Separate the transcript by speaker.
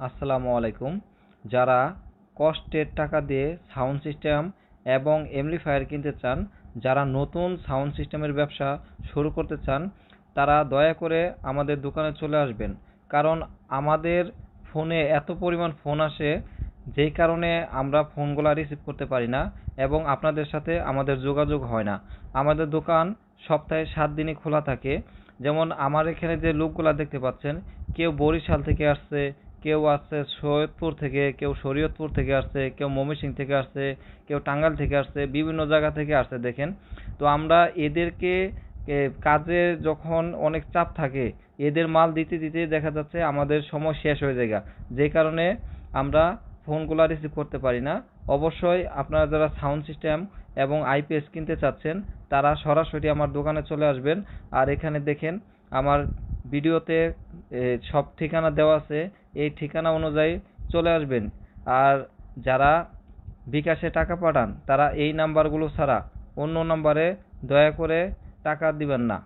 Speaker 1: আসসালামু আলাইকুম। যারা কষ্টের টাকা দিয়ে সাউন্ড সিস্টেম এবং এমপ্লিফায়ার কিনতে চান, যারা নতুন সাউন্ড সিস্টেমের ব্যবসা শুরু করতে চান, তারা দয়া করে আমাদের দোকানে চলে আসবেন। কারণ আমাদের ফোনে এত পরিমাণ ফোন আসে, যেই কারণে আমরা ফোনগুলা রিসিভ করতে পারি না এবং আপনাদের সাথে আমাদের যোগাযোগ হয় না। আমাদের দোকান সপ্তাহে সাত দিনই খোলা থাকে। যেমন আমার এখানে যে লোকগুলা দেখতে পাচ্ছেন, কেউ বরিশাল থেকে আসছে কেউ আসছে সৈয়দপুর থেকে, কেউ শরীয়তপুর থেকে আসছে, কেউ ময়মনসিংহ থেকে আসছে, কেউ টাঙ্গাইল থেকে আসছে, বিভিন্ন জায়গা থেকে আসছে দেখেন। তো আমরা এদেরকে কাজে যখন অনেক চাপ থাকে, এদের মাল দিতে দিতে দেখা যাচ্ছে আমাদের সময় শেষ হয়ে যায় যে কারণে আমরা ফোনগুলো রিসিভ করতে পারি না। অবশ্যই আপনারা যারা সাউন্ড সিস্টেম এবং আইপিএস কিনতে চাচ্ছেন, তারা সরাসরি আমার দোকানে চলে আসবেন। আর এখানে দেখেন, আমার ভিডিওতে সব ঠিকানা দেওয়া আছে, এই ঠিকানা অনুযায়ী চলে আসবেন। আর যারা বিকাশে টাকা পাঠান, তারা এই নাম্বারগুলো ছাড়া অন্য নাম্বারে দয়া করে টাকা দিবেন না।